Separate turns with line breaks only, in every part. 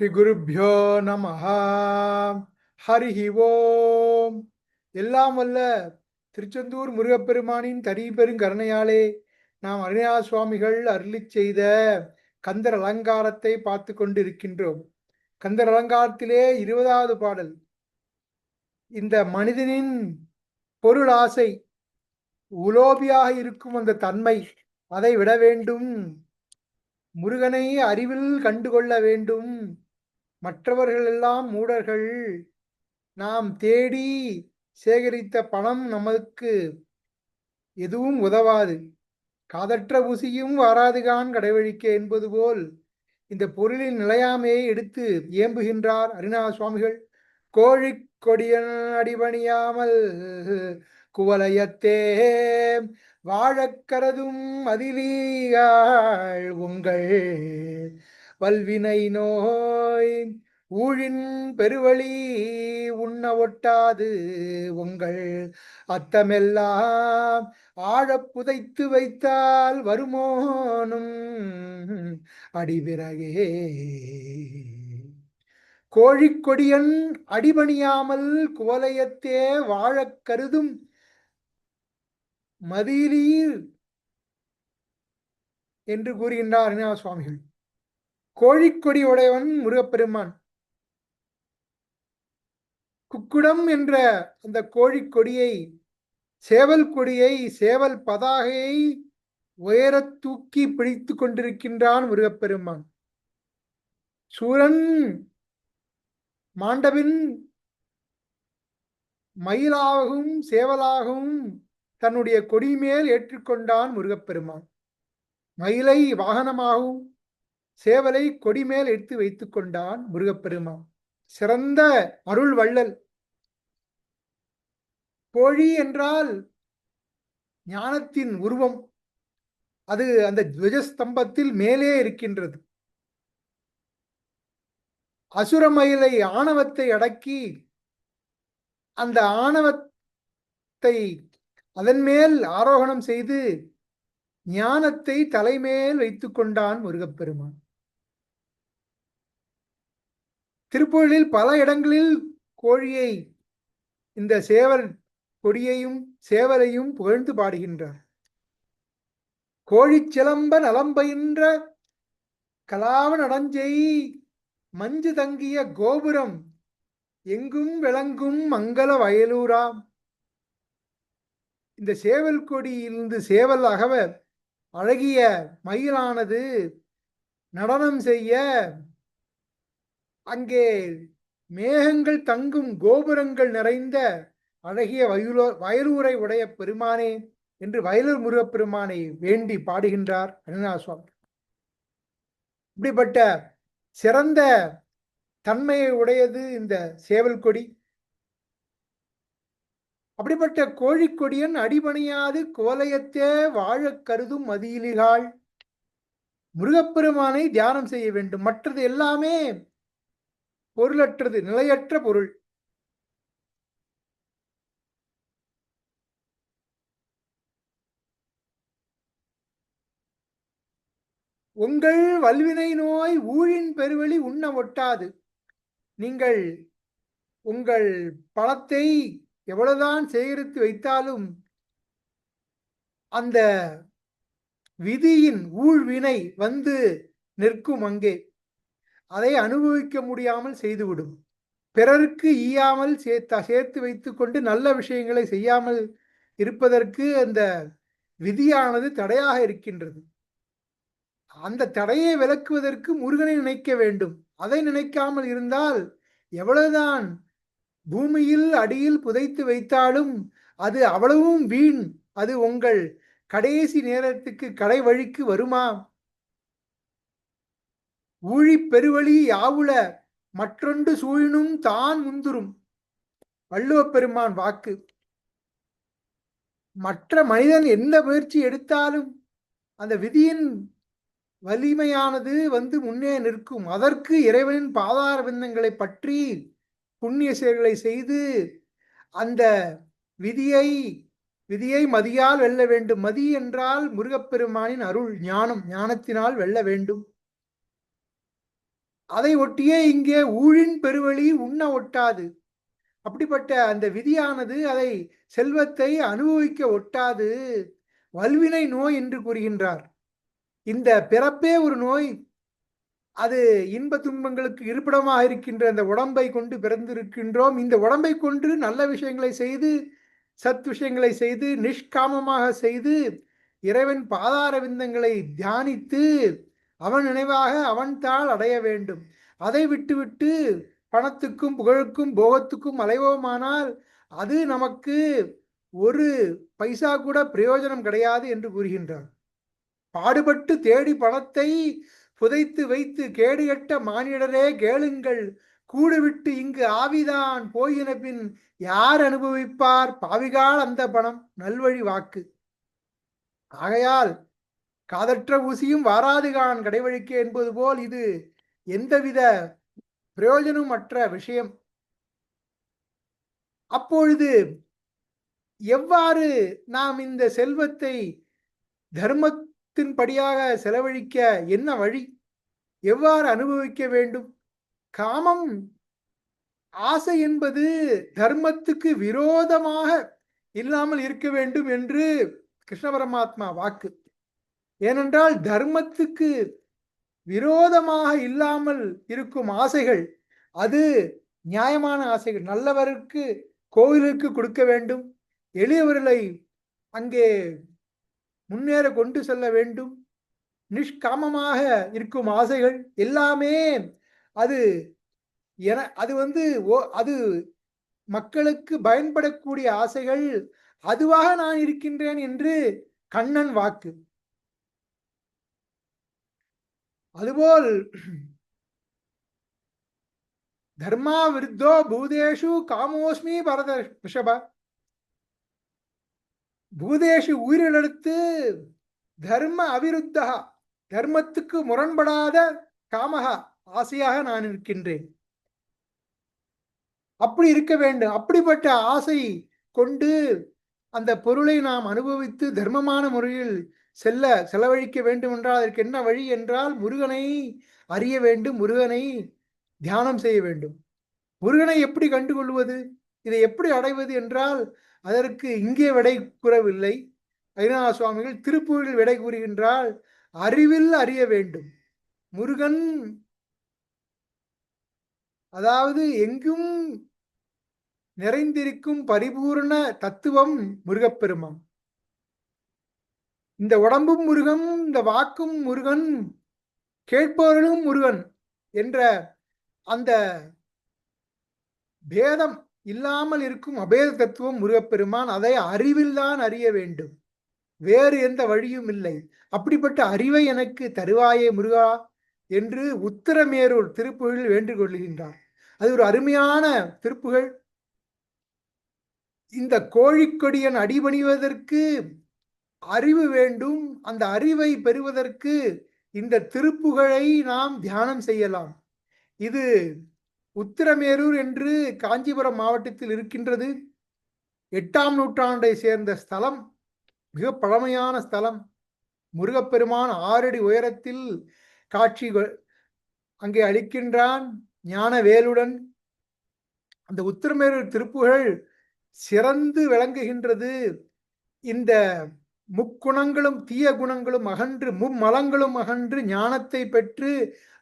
ஸ்ரீ நம ஹரிஹி ஓம். எல்லாம் வல்ல திருச்செந்தூர் முருகப்பெருமானின் தனி பெருங்கருணையாலே நாம் அருணா சுவாமிகள் அருளிச் செய்த கந்தர் அலங்காரத்தை பார்த்து கொண்டிருக்கின்றோம். கந்தர் அலங்காரத்திலே இருபதாவது பாடல். இந்த மனிதனின் பொருள் ஆசை உலோபியாக இருக்கும் அந்த தன்மை அதை விட வேண்டும். முருகனை அறிவில் கண்டுகொள்ள வேண்டும். மற்றவர்கள் எல்லாம் மூடர்கள். நாம் தேடி சேகரித்த பணம் நமக்கு எதுவும் உதவாது. காதற்ற ஊசியும் வாராதுகான் கடைவழிக்க என்பது போல் இந்த பொருளின் நிலையாமையை எடுத்து ஏம்புகின்றார் அருணா சுவாமிகள் கோழி கொடியன் அடிபணியாமல் குவலயத்தே வாழக்கரதும் அதிலீகாள் உங்கள் வல்வினை நோ ஊழின் பெருவழி உண்ண ஒட்டாது உங்கள் அத்தமெல்லாம் ஆழ புதைத்து வைத்தால் வருமோனும் அடிவிறகே. கோழிக்கொடியன் அடிபணியாமல் குவலயத்தே வாழக் கருதும் மதிலீர் என்று கூறுகின்றார் சுவாமிகள். கோழிக்கொடி உடையவன் முருகப்பெருமான். குக்குடம் என்ற அந்த கோழிக்கொடியை சேவல் கொடியை சேவல் பதாகையை உயர தூக்கி பிடித்து கொண்டிருக்கின்றான் முருகப்பெருமான். சூரன் மாண்டவின் மயிலாகவும் சேவலாகவும் தன்னுடைய கொடி மேல் ஏற்றுக்கொண்டான் முருகப்பெருமான். மயிலை வாகனமாகவும் சேவலை கொடி மேல் எடுத்து வைத்து கொண்டான் முருகப்பெருமான். சிறந்த அருள் வள்ளல். கோழி என்றால் ஞானத்தின் உருவம். அது அந்த துவஜஸ்தம்பத்தில் மேலே இருக்கின்றது. அசுரமயிலை ஆணவத்தை அடக்கி அந்த ஆணவத்தை அதன் மேல் ஆரோகணம் செய்து ஞானத்தை தலைமேல் வைத்து கொண்டான் முருகப்பெருமான். திருப்பூரில் பல இடங்களில் கோழியை இந்த சேவல் கொடியையும் சேவலையும் புகழ்ந்து பாடுகின்றார் கோழி சிலம்ப நலம்பயின்ற கலாவ நடஞ்செய் மஞ்சு தங்கிய கோபுரம் எங்கும் விளங்கும் மங்கள வயலூராம். இந்த சேவல் கொடியிலிருந்து சேவல் அகவ அழகிய மயிலானது நடனம் செய்ய அங்கே மேகங்கள் தங்கும் கோபுரங்கள் நிறைந்த அழகிய வயலூ வயலூரை உடைய பெருமானே என்று வயலூர் முருகப்பெருமானை வேண்டி பாடுகின்றார் அருணா சுவாமி இப்படிப்பட்ட சிறந்த தன்மையை உடையது இந்த சேவல் கொடி. அப்படிப்பட்ட கோழிக்கொடியன் அடிபணியாது கோலயத்தே வாழ கருதும் மதியிலிகாள். முருகப்பெருமானை தியானம் செய்ய வேண்டும். மற்றது எல்லாமே பொருளற்றது நிலையற்ற பொருள். உங்கள் வல்வினை நோய் ஊழின் பெருவெளி உண்ண ஒட்டாது. நீங்கள் உங்கள் பணத்தை எவ்வளவுதான் சேகரித்து வைத்தாலும் அந்த விதியின் ஊழ்வினை வந்து நிற்கும் அங்கே. அதை அனுபவிக்க முடியாமல் செய்துவிடும். பிறருக்கு ஈயாமல் சேர்த்த சேர்த்து வைத்து கொண்டு நல்ல விஷயங்களை செய்யாமல் இருப்பதற்கு அந்த விதியானது தடையாக இருக்கின்றது. அந்த தடையை விளக்குவதற்கு முருகனை நினைக்க வேண்டும். அதை நினைக்காமல் இருந்தால் எவ்வளவுதான் பூமியில் அடியில் புதைத்து வைத்தாலும் அது அவ்வளவும் வீண். அது உங்கள் கடைசி நேரத்துக்கு கடை வழிக்கு வருமா? ஊழி பெருவழி யாவுல மற்றொன்று சூழினும் தான் முந்துரும் வள்ளுவ பெருமான் வாக்கு. மற்ற மனிதன் எந்த முயற்சி எடுத்தாலும் அந்த விதியின் வலிமையானது வந்து முன்னே நிற்கும். அதற்கு இறைவனின் பாதார விந்தங்களை பற்றி புண்ணிய செயல்களை செய்து அந்த விதியை விதியை மதியால் வெல்ல வேண்டும். மதி என்றால் முருகப்பெருமானின் அருள் ஞானம். ஞானத்தினால் வெல்ல வேண்டும். அதை ஒட்டியே இங்கே ஊழின் பெருவழி உண்ண ஒட்டாது. அப்படிப்பட்ட அந்த விதியானது அதை செல்வத்தை அனுபவிக்க ஒட்டாது. வல்வினை நோய் என்று கூறுகின்றார். இந்த பிறப்பே ஒரு நோய். அது இன்ப துன்பங்களுக்கு இருப்பிடமாக இருக்கின்ற அந்த உடம்பை கொண்டு பிறந்திருக்கின்றோம். இந்த உடம்பை கொண்டு நல்ல விஷயங்களை செய்து சத் விஷயங்களை செய்து நிஷ்காமமாக செய்து இறைவன் பாதார விந்தங்களை தியானித்து அவன் நினைவாக அவன் தாள் அடைய வேண்டும். அதை விட்டுவிட்டு பணத்துக்கும் புகழுக்கும் போகத்துக்கும் அலைவோமானால் அது நமக்கு ஒரு பைசா கூட பிரயோஜனம் கிடையாது என்று கூறுகின்றார் பாடுபட்டு தேடி பணத்தை புதைத்து வைத்து கேடுகட்ட மானிடரே கேளுங்கள். கூடுவிட்டு இங்கு ஆவிதான் போயின பின் யார் அனுபவிப்பார்? பாவிகால் அந்த பணம். நல்வழி வாக்கு. ஆகையால் காதற்ற ஊசியும் வாராதுகான் கடைவழிக்க என்பது போல் இது எந்தவித பிரயோஜனமற்ற விஷயம். அப்பொழுது எவ்வாறு நாம் இந்த செல்வத்தை தர்மத்தின்படியாக செலவழிக்க என்ன வழி? எவ்வாறு அனுபவிக்க வேண்டும்? காமம் ஆசை என்பது தர்மத்துக்கு விரோதமாக இல்லாமல் இருக்க வேண்டும் என்று கிருஷ்ண பரமாத்மா வாக்கு. ஏனென்றால் தர்மத்துக்கு விரோதமாக இல்லாமல் இருக்கும் ஆசைகள் அது நியாயமான ஆசைகள். நல்லவருக்கு கோவிலுக்கு கொடுக்க வேண்டும். எளியவர்களை அங்கே முன்னேற கொண்டு செல்ல வேண்டும். நிஷ்காமமாக இருக்கும் ஆசைகள் எல்லாமே அது என அது வந்து ஓ அது மக்களுக்கு பயன்படக்கூடிய ஆசைகள். அதுவாக நான் இருக்கின்றேன் என்று கண்ணன் வாக்கு. அதுபோல் தர்மா விருத்தோ பூதேஷு காமோஸ்மி பரத ரிஷப. பூதேஷு உயிரிழத்து தர்ம அவிருத்தா தர்மத்துக்கு முரண்படாத காமகா ஆசையாக நான் இருக்கின்றேன். அப்படி இருக்க வேண்டும். அப்படிப்பட்ட ஆசை கொண்டு அந்த பொருளை நாம் அனுபவித்து தர்மமான முறையில் செல்ல செலவழிக்க வேண்டும் என்றால் அதற்கு என்ன வழி என்றால் முருகனை அறிய வேண்டும் முருகனை தியானம் செய்ய வேண்டும். முருகனை எப்படி கண்டுகொள்வது? இதை எப்படி அடைவது என்றால் அதற்கு இங்கே விடை கூறவில்லை. ஐநாத சுவாமிகள் திருப்பூரில் விடை கூறுகின்றால் அறிவில் அறிய வேண்டும். முருகன் அதாவது எங்கும் நிறைந்திருக்கும் பரிபூர்ண தத்துவம் முருகப்பெருமான். இந்த உடம்பும் முருகன் இந்த வாக்கும் முருகன் கேட்பவர்களும் முருகன் என்ற அந்த பேதம் இல்லாமல் இருக்கும் அபேத தத்துவம் முருகப்பெருமான் அதை அறிவில் தான் அறிய வேண்டும். வேறு எந்த வழியும் இல்லை. அப்படிப்பட்ட அறிவை எனக்கு தருவாயே முருகா என்று உத்தரமேரூர் திருப்புகளில் வேண்டிக் கொள்கின்றார். அது ஒரு அருமையான திருப்புகள் இந்த கோழிக்கொடியன் அடிபணிவதற்கு அறிவு வேண்டும். அந்த அறிவை பெறுவதற்கு இந்த திருப்புகழை நாம் தியானம் செய்யலாம். இது உத்திரமேரூர் என்று காஞ்சிபுரம் மாவட்டத்தில் இருக்கின்றது. எட்டாம் நூற்றாண்டை சேர்ந்த ஸ்தலம். மிக பழமையான ஸ்தலம். முருகப்பெருமான் ஆறடி உயரத்தில் காட்சி அங்கே அளிக்கின்றான் ஞான வேலுடன் அந்த உத்திரமேரூர் திருப்புகழ் சிறந்து விளங்குகின்றது. இந்த முக்குணங்களும் தீய குணங்களும் அகன்று மும்மலங்களும் அகன்று ஞானத்தை பெற்று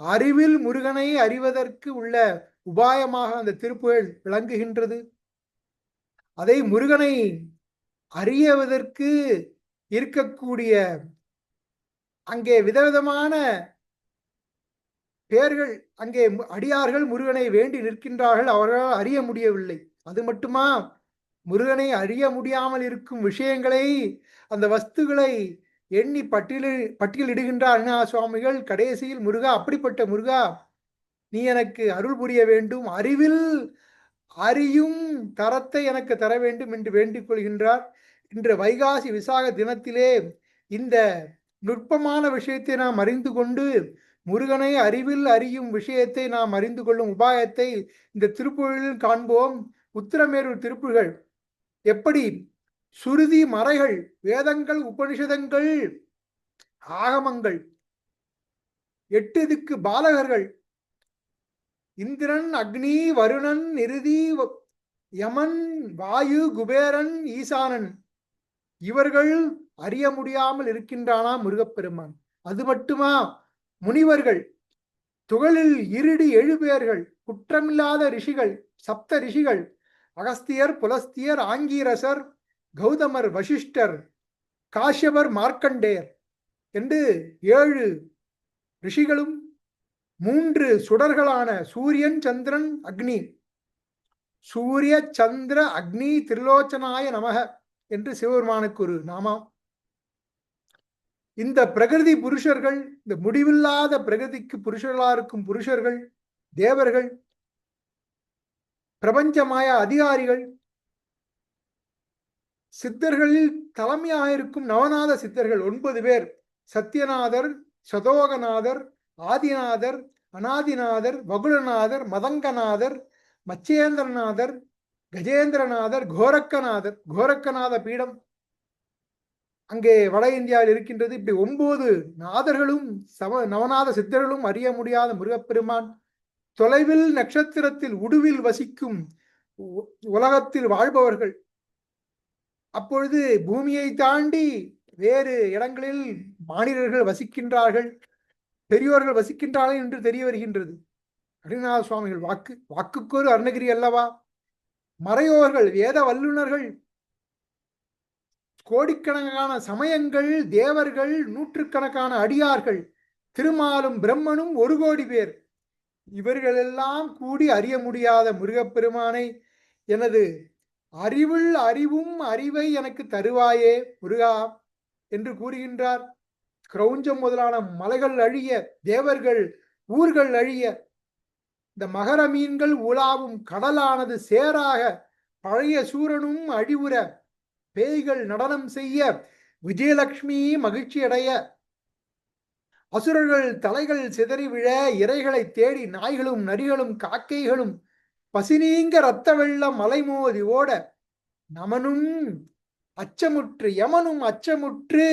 அறிவில் முருகனை அறிவதற்கு உள்ள உபாயமாக அந்த திருப்புகழ் விளங்குகின்றது. அதை முருகனை அறியவதற்கு இருக்கக்கூடிய அங்கே விதவிதமான பேர்கள் அங்கே அடியார்கள் முருகனை வேண்டி நிற்கின்றார்கள். அவர்களால் அறிய முடியவில்லை. அது மட்டுமா? முருகனை அழிய முடியாமல் இருக்கும் விஷயங்களை அந்த வஸ்துகளை எண்ணி பட்டியலில் பட்டியலிடுகின்றார். அண்ணா சுவாமிகள் கடைசியில் முருகா அப்படிப்பட்ட முருகா நீ எனக்கு அருள் புரிய வேண்டும். அறிவில் அறியும் தரத்தை எனக்கு தர வேண்டும் என்று வேண்டிக் கொள்கின்றார். இன்று வைகாசி விசாக தினத்திலே இந்த நுட்பமான விஷயத்தை நாம் அறிந்து கொண்டு முருகனை அறிவில் அறியும் விஷயத்தை நாம் அறிந்து கொள்ளும் உபாயத்தை இந்த திருப்புகளில் காண்போம். உத்திரமேரூர் திருப்புகள் எப்படி சுருதி மறைகள் வேதங்கள் உபனிஷதங்கள் ஆகமங்கள் எட்டு திக்கு பாலகர்கள் இந்திரன் அக்னி வருணன் நிருதி யமன் வாயு குபேரன் ஈசானன் இவர்கள் அறிய முடியாமல் இருக்கின்றானா முருகப்பெருமான்? அது மட்டுமா? முனிவர்கள் துகளில் இருடி எழுபேர்கள் குற்றமில்லாத ரிஷிகள் சப்த ரிஷிகள் அகஸ்தியர் புலஸ்தியர் ஆங்கீரசர் கௌதமர் வசிஷ்டர் காஷ்யவர் மார்க்கண்டேயர் என்று ஏழு ரிஷிகளும் மூன்று சுடர்களான சூரியன் சந்திரன் அக்னி. சூரிய சந்திர அக்னி திருலோச்சனாய நமக என்று சிவபெருமானுக்கு ஒரு நாமம். இந்த பிரகிருதி புருஷர்கள் இந்த முடிவில்லாத பிரகிருதிக்கு புருஷர்களா இருக்கும் புருஷர்கள் தேவர்கள் பிரபஞ்சமாய அதிகாரிகள். சித்தர்களில் தலைமையாக இருக்கும் நவநாத சித்தர்கள் ஒன்பது பேர். சத்யநாதர் சதோகநாதர் ஆதிநாதர் அனாதிநாதர் வகுலநாதர் மதங்கநாதர் மச்சேந்திரநாதர் கஜேந்திரநாதர் கோரக்கநாதர். கோரக்கநாத பீடம் அங்கே வட இந்தியாவில் இருக்கின்றது. இப்படி ஒன்பது நாதர்களும் சம நவநாத சித்தர்களும் அறிய முடியாத முருகப்பெருமான். தொலைவில் நட்சத்திரத்தில் உடுவில் வசிக்கும் உலகத்தில் வாழ்பவர்கள். அப்பொழுது பூமியை தாண்டி வேறு இடங்களில் மாநிலர்கள் வசிக்கின்றார்கள். பெரியோர்கள் வசிக்கின்றார்கள் என்று தெரிய வருகின்றது. அருணாத சுவாமிகள் வாக்கு வாக்குக்கொரு அருணகிரி அல்லவா? மறையோர்கள் வேத வல்லுனர்கள் கோடிக்கணக்கான சமயங்கள் தேவர்கள் நூற்றுக்கணக்கான அடியார்கள் திருமாலும் பிரம்மனும் ஒரு கோடி பேர். இவர்களெல்லாம் கூடி அறிய முடியாத முருகப்பெருமானை எனது அறிவுள் அறிவும் அறிவை எனக்கு தருவாயே முருகா என்று கூறுகின்றார். கிரௌஞ்சம் முதலான மலைகள் அழிய தேவர்கள் ஊர்கள் அழிய இந்த மகர மீன்கள் உலாவும் கடலானது சேராக பழைய சூரனும் அழிவுற பேய்கள் நடனம் செய்ய விஜயலட்சுமி மகிழ்ச்சி அடைய அசுரர்கள் தலைகள் சிதறி விழ இரைகளை தேடி நாய்களும் நரிகளும் காக்கைகளும் பசிநீங்க ரத்த வெள்ளம் மலைமோதி ஓட நமனும் அச்சமுற்று யமனும் அச்சமுற்று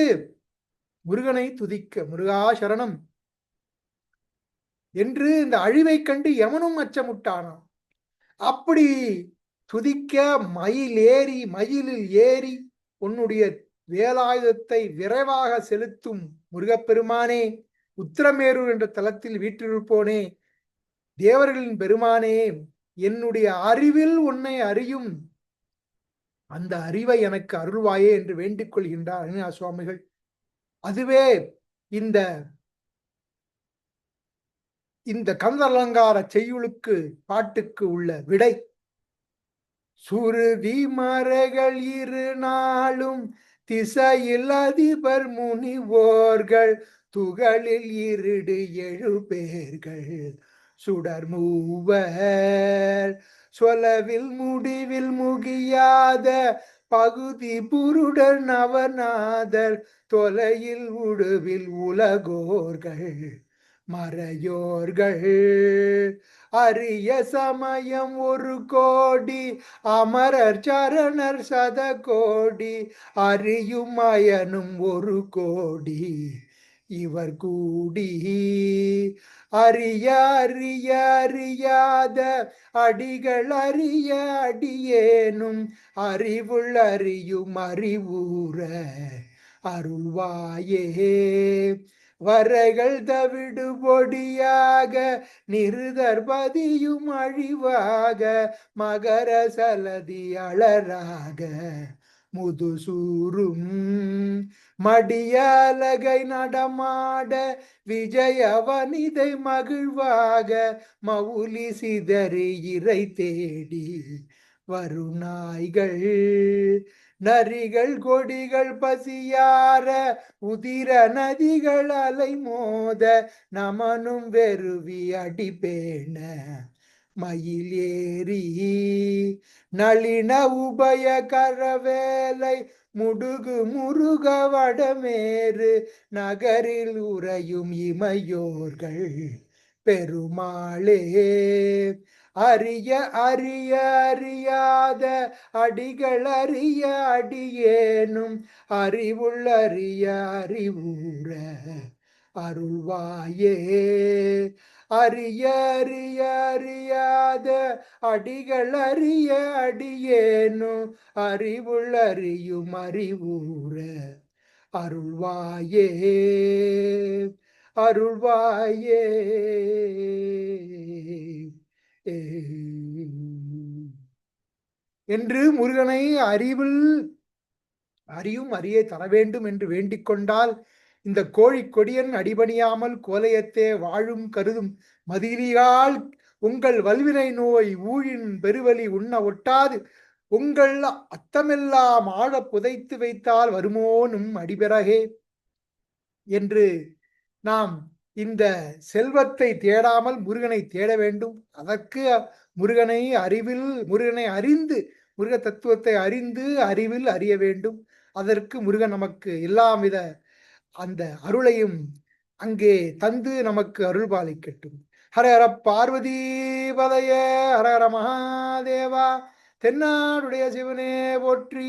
முருகனை துதிக்க முருகா சரணம். என்று இந்த அழிவை கண்டு யமனும் அச்சமுட்டானாம். அப்படி துதிக்க மயில் ஏறி மயிலில் ஏறி உன்னுடைய வேலாயுதத்தை விரைவாக செலுத்தும் முருகப்பெருமானே உத்திரமேரூர் என்ற தலத்தில் வீற்றிருப்போனே தேவர்களின் பெருமானே என்னுடைய அறிவில் உன்னை அறியும். அந்த அறிவை எனக்கு அருள்வாயே என்று வேண்டிக் கொள்கின்றார் அருணா சுவாமிகள் அதுவே இந்த இந்த கந்தலங்கார செய்யுளுக்கு பாட்டுக்கு உள்ள விடை. சுருதி மறைகள் இரு நாளும் திசையில் அதிபர் முனிவோர்கள் துகளில் இருடு எழு பேர்கள் சுடர் மூவர் சொலவில் முடிவில் முகியாத பகுதி புருடர் நவநாதர் தொலையில் உடுவில் உலகோர்கள். மறையோர்கள். அரிய சமயம் ஒரு கோடி அமரர் சரணர் சத கோடி அறியும் மயனும் ஒரு கோடி. இவர் கூடி அறிய அறிய அறியாத அடிகள் அறிய அடியேனும் அறிவுள் அறியும் அறிவுற அருள்வாயே. வரைகள் தவிடு பொடியாக நிருதர்பதியும் அழிவாக மகர சலதி அழறாக. முதுசூரும் மடியலகை நடமாட விஜய வனிதை மகிழ்வாக மவுலி சிதறி இறை தேடி வருநாய்கள் நரிகள் கொடிகள் பசியார உதிர நதிகள் அலை மோத நமனும் வெறுவி அடிபேண மயில் ஏறி நளின உபய கரவேலை முடுகு முருக வடமேறு நகரில் உறையும் இமையோர்கள் பெருமாளே. அறிய அறிய அறியாத அடிகள் அறிய அடியேனும். அறிவுள் அறிய அறிவுற அருள்வாயே. அறிய அறிய அறியாத அடிகள் அறிய அடியேனும். அறிவுள் அறியும் அறிவுற அருள்வாயே. அருள்வாயே. என்று முருகனை அறிவில் அறியும் அறிய தர வேண்டும் என்று வேண்டிக் கொண்டால் இந்த கோழி கொடியன் அடிபணியாமல் கோலையத்தே வாழும் கருதும் மதிலியால் உங்கள் வல்வினை நோய் ஊழின் பெருவலி உண்ண ஒட்டாது. உங்கள் அத்தமெல்லாம் ஆழ புதைத்து வைத்தால் வருமோனும் அடிபெறகே? என்று நாம் இந்த செல்வத்தை தேடாமல் முருகனை தேட வேண்டும். அதற்கு முருகனை அறிவில் முருகனை அறிந்து முருக தத்துவத்தை அறிந்து அறிவில் அறிய வேண்டும். அதற்கு முருகன் நமக்கு எல்லா வித அந்த அருளையும் அங்கே தந்து நமக்கு அருள் பாலிக்கட்டும் ஹர ஹர பார்வதி பதய ஹர ஹர மகாதேவா. தென்னாடுடைய சிவனே போற்றி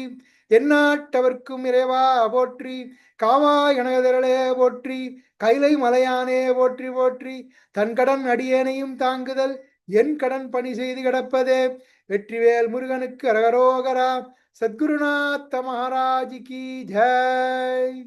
தென்னாட்டவர்க்கும் இறைவா போற்றி காவா எனகதிரளே போற்றி கைலை மலையானே போற்றி போற்றி. தன் கடன் அடியேனையும் தாங்குதல் என் கடன் பணி செய்து கிடப்பதே. வெற்றிவேல் முருகனுக்கு அரகரோகரா சத்குருநாத்த மகாராஜ் கி ஜெய்.